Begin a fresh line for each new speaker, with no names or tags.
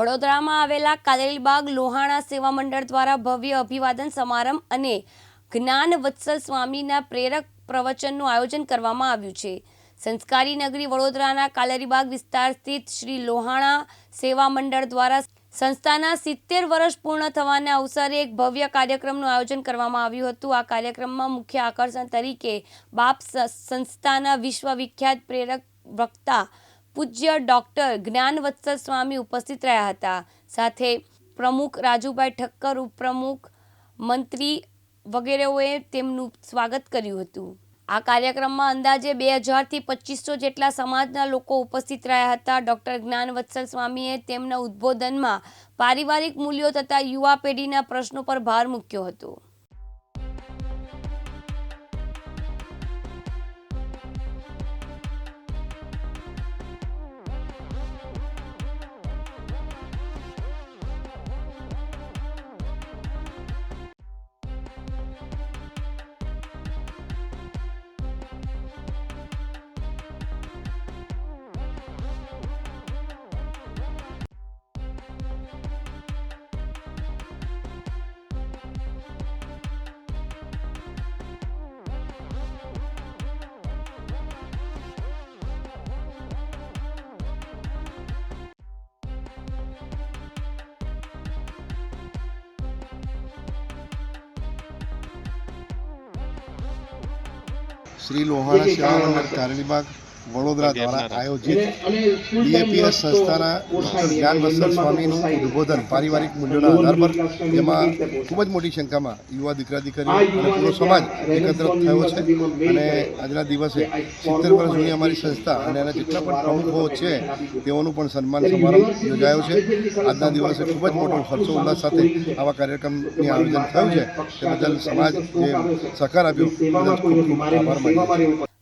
વડોદરામાં આવેલા કાલેલીબાગ લોહાણા સેવા મંડળ દ્વારા ભવ્ય અભિવાદન સમારંભ અને જ્ઞાન વત્સલ સ્વામીના પ્રેરક પ્રવચનનું આયોજન કરવામાં આવ્યું છે. સંસ્કારી નગરી વડોદરાના કાલેરીબાગ વિસ્તાર સ્થિત શ્રી લોહાણા સેવા મંડળ દ્વારા સંસ્થાના સિત્તેર વર્ષ પૂર્ણ થવાના અવસરે એક ભવ્ય કાર્યક્રમનું આયોજન કરવામાં આવ્યું હતું. આ કાર્યક્રમમાં મુખ્ય આકર્ષણ તરીકે બાપ સંસ્થાના વિશ્વવિખ્યાત પ્રેરક વક્તા પૂજ્ય ડૉક્ટર જ્ઞાનવત્સલ સ્વામી ઉપસ્થિત રહ્યા હતા. સાથે પ્રમુખ રાજુભાઈ ઠક્કર, ઉપપ્રમુખ મંત્રી વગેરેઓએ તેમનું સ્વાગત કર્યું હતું. આ કાર્યક્રમમાં અંદાજે બે હજારથી પચીસો જેટલા સમાજના લોકો ઉપસ્થિત રહ્યા હતા. ડૉક્ટર જ્ઞાનવત્સલ સ્વામીએ તેમના ઉદ્બોધનમાં પારિવારિક મૂલ્યો તથા યુવા પેઢીના પ્રશ્નો પર ભાર મૂક્યો હતો.
શ્રી લોહાણા સેવા મંડળ કારણીબાગ વડોદરા દ્વારા આયોજિત ડીએપીએસ સંસ્થાના ડૉક્ટર સ્વામીનું ઉદ્બોધન પારિવારિક મૂલ્યોના આધાર પર એમાં ખૂબ જ મોટી સંખ્યામાં યુવા દીકરા દીકરીઓ અને પૂરો સમાજ એકત્ર થયો છે. અને આજના દિવસે સિત્તેર વર્ષ જૂની અમારી સંસ્થા અને એના જેટલા પણ પ્રમુખો છે તેઓનું પણ સન્માન સમારંભ યોજાયો છે. આજના દિવસે ખૂબ જ મોટો હર્ષો ઉલ્લાસ સાથે આવા કાર્યક્રમની આયોજન થયું છે. તે બદલ સમાજ જે સહકાર આપ્યો ખૂબ ખૂબ આભાર છીએ.